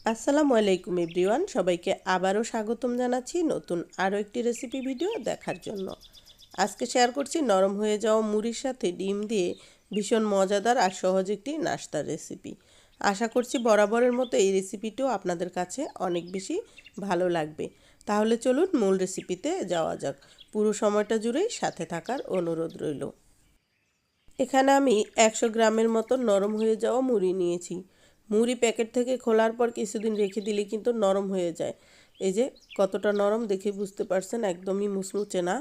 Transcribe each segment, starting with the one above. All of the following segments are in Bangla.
আসসালামু আলাইকুম এভরিওয়ান, সবাইকে আবারও স্বাগতম জানাচ্ছি নতুন আরও একটি রেসিপি ভিডিও দেখার জন্য। আজকে শেয়ার করছি নরম হয়ে যাওয়া মুড়ির সাথে ডিম দিয়ে ভীষণ মজাদার আর সহজ একটি নাস্তার রেসিপি আশা করছি বরাবরের মতো এই রেসিপিটিও আপনাদের কাছে অনেক বেশি ভালো লাগবে। তাহলে চলুন মূল রেসিপিতে যাওয়া যাক। পুরো সময়টা জুড়েই সাথে থাকার অনুরোধ রইল। এখানে আমি একশো গ্রামের মতো নরম হয়ে যাওয়া মুড়ি নিয়েছি। মুড়ি প্যাকেট থেকে খোলার পর কিছুদিন রেখে দিলে কিন্তু নরম হয়ে যায়। এই যে কতটা নরম দেখে বুঝতে পারছেন, একদমই মুচমুচে না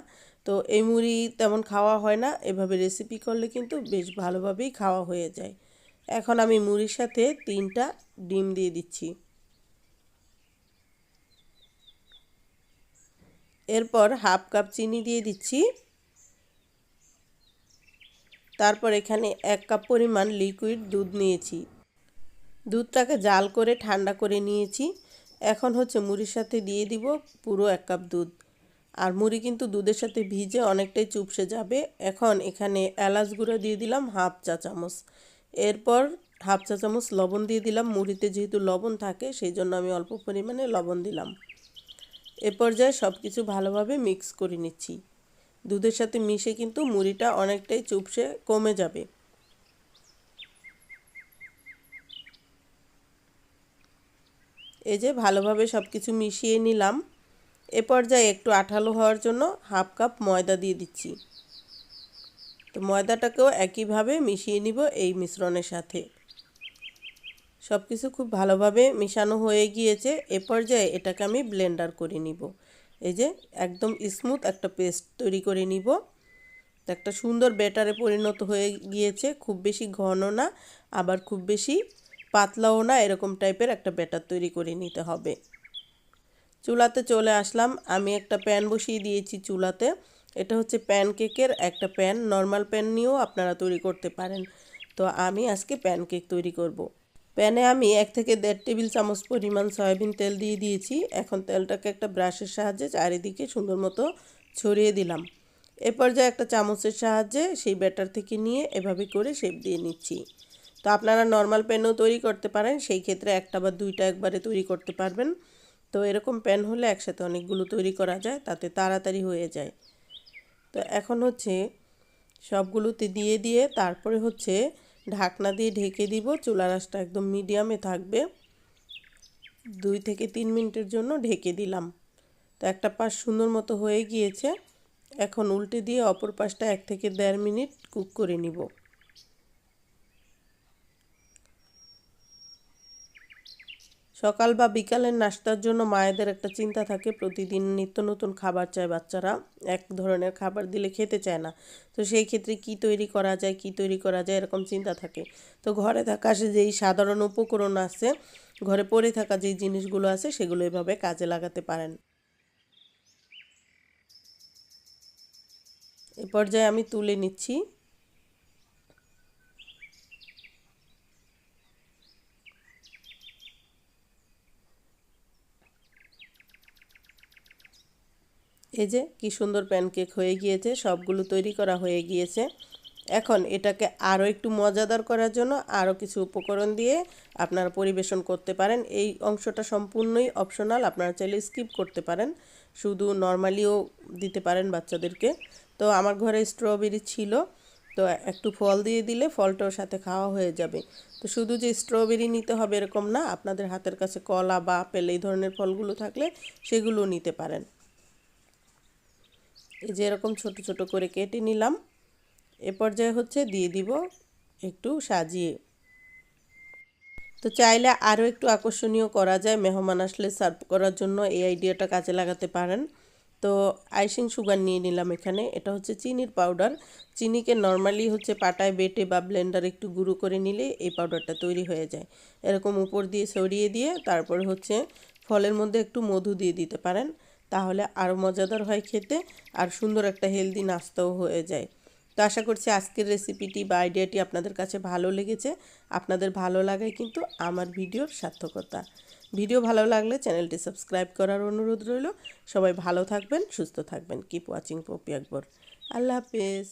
তো এই মুড়ি তেমন খাওয়া হয় না, এভাবে রেসিপি করলে কিন্তু বেশ ভালোভাবেই খাওয়া হয়ে যায়। এখন আমি মুড়ির সাথে তিনটা ডিম দিয়ে দিচ্ছি। এরপর হাফ কাপ চিনি দিয়ে দিচ্ছি। তারপর এখানে এক কাপ পরিমাণ লিকুইড দুধ নিয়েছি। দুধটাকে জাল করে ঠান্ডা করে নিয়েছি। এখন হচ্ছে মুড়ির সাথে দিয়ে দিব পুরো এক কাপ দুধ। আর মুড়ি কিন্তু দুধের সাথে ভিজে অনেকটাই চুপসে যাবে। এখন এখানে এলাচ গুঁড়ো দিয়ে দিলাম হাফ চা চামচ। এরপর হাফ চা চামচ লবণ দিয়ে দিলাম। মুড়িতে যেহেতু লবণ থাকে, সেই জন্য আমি অল্প পরিমাণে লবণ দিলাম। এ পর্যায়ে সব কিছু ভালোভাবে মিক্স করে নিচ্ছি। দুধের সাথে মিশে কিন্তু মুড়িটা অনেকটাই চুপসে কমে যাবে। এই যে ভালোভাবে সব কিছু মিশিয়ে নিলাম। এ পর্যায়ে একটু আঠালো হওয়ার জন্য হাফ কাপ ময়দা দিয়ে দিচ্ছি। তো ময়দাটাকেও একইভাবে মিশিয়ে নিব এই মিশ্রণের সাথে। সব কিছু খুব ভালোভাবে মিশানো হয়ে গিয়েছে। এ পর্যায়ে এটাকে আমি ব্লেন্ডার করে নিব। এই যে একদম স্মুথ একটা পেস্ট তৈরি করে নিব। একটা সুন্দর ব্যাটারে পরিণত হয়ে গিয়েছে। খুব বেশি ঘন না, আবার খুব বেশি পাতলাও না, এরকম টাইপের একটা ব্যাটার তৈরি করে নিতে হবে। চুলাতে চলে আসলাম। আমি একটা প্যান বসিয়ে দিয়েছি চুলাতে। এটা হচ্ছে প্যানকেকের একটা প্যান নর্মাল প্যান নিয়েও আপনারা তৈরি করতে পারেন। তো আমি আজকে প্যানকেক তৈরি করব। প্যানে আমি এক থেকে দেড় টেবিল চামচ পরিমাণ সয়াবিন তেল দিয়ে দিয়েছি। এখন তেলটাকে একটা ব্রাশের সাহায্যে চারিদিকে সুন্দর মতো ছড়িয়ে দিলাম। এ পর্যায়ে একটা চামচের সাহায্যে সেই ব্যাটার থেকে নিয়ে এভাবে করে শেপ দিয়ে নিচ্ছি। তো আপনারা নর্মাল পেনও তৈরি করতে পারেন, সেই ক্ষেত্রে একটা বা দুইটা একবারে তৈরি করতে পারবেন। তো এরকম পেন হলে একসাথে অনেকগুলো তৈরি করা যায়, তাতে তাড়াতাড়ি হয়ে যায়। তো এখন হচ্ছে সবগুলোতে দিয়ে দিয়ে তারপরে হচ্ছে ঢাকনা দিয়ে ঢেকে দিব চুলা রাসটা একদম মিডিয়ামে থাকবে। দুই থেকে তিন মিনিটের জন্য ঢেকে দিলাম। তো একটা পাশ সুন্দর মতো হয়ে গিয়েছে। এখন উল্টে দিয়ে অপর পাশটা এক থেকে দেড় মিনিট কুক করে নিব। সকাল বা বিকালের নাস্তার জন্য মায়েদের একটা চিন্তা থাকে। প্রতিদিন নিত্য নতুন খাবার চায় বাচ্চারা। এক ধরনের খাবার দিলে খেতে চায় না। তো সেই ক্ষেত্রে কি তৈরি করা যায়, কি তৈরি করা যায় এরকম চিন্তা থাকে। তো ঘরে থাকা যেই সাধারণ উপকরণ আছে, ঘরে পড়ে থাকা যেই জিনিসগুলো আছে, সেগুলো এভাবে কাজে লাগাতে পারেন। এ পর্যায়ে আমি তুলে নিচ্ছি। এই যে কি সুন্দর প্যানকেক হয়ে গিয়েছে, সবগুলো তৈরি করা হয়ে গিয়েছে। এখন এটাকে আরও একটু মজাদার করার জন্য আরও কিছু উপকরণ দিয়ে আপনারা পরিবেশন করতে পারেন। এই অংশটা সম্পূর্ণই অপশনাল আপনারা চাইলে স্কিপ করতে পারেন। শুধু নর্মালিও দিতে পারেন বাচ্চাদেরকে। তো আমার ঘরে স্ট্রবেরি ছিল, তো একটু ফল দিয়ে দিলে ফলটার সাথে খাওয়া হয়ে যাবে। তো শুধু যে স্ট্রবেরি নিতে হবে এরকম না, আপনাদের হাতের কাছে কলা বা আপেল এই ধরনের ফলগুলো থাকলে সেগুলো নিতে পারেন। এই যে এরকম ছোট ছোট করে কেটে নিলাম। এ পর্যায়ে হচ্ছে দিয়ে দিব একটু সাজিয়ে। তো চাইলে আরও একটু আকর্ষণীয় করা যায়, মেহমান আসলে সার্ভ করার জন্য এই আইডিয়াটা কাজে লাগাতে পারেন। তো আইসিং সুগার নিয়ে নিলাম এখানে, এটা হচ্ছে চিনির পাউডার। চিনিকে নর্মালি হচ্ছে পাটায় বেটে বা ব্লেন্ডার একটু গুঁড়ো করে নিলে এই পাউডারটা তৈরি হয়ে যায়। এরকম উপর দিয়ে সরিয়ে দিয়ে তারপর হচ্ছে ফলের মধ্যে একটু মধু দিয়ে দিতে পারেন। তাহলে আরও মজাদার হয় খেতে আর সুন্দর একটা হেলদি নাস্তাও হয়ে যায়। তো আশা করছি আজকের রেসিপিটি বা আইডিয়াটি আপনাদের কাছে ভালো লেগেছে। আপনাদের ভালো লাগায় কিন্তু আমার ভিডিওর সার্থকতা। ভিডিও ভালো লাগলে চ্যানেলটি সাবস্ক্রাইব করার অনুরোধ রইল। সবাই ভালো থাকবেন, সুস্থ থাকবেন। কিপ ওয়াচিং পপি আকবর আল্লাহ হাফেজ।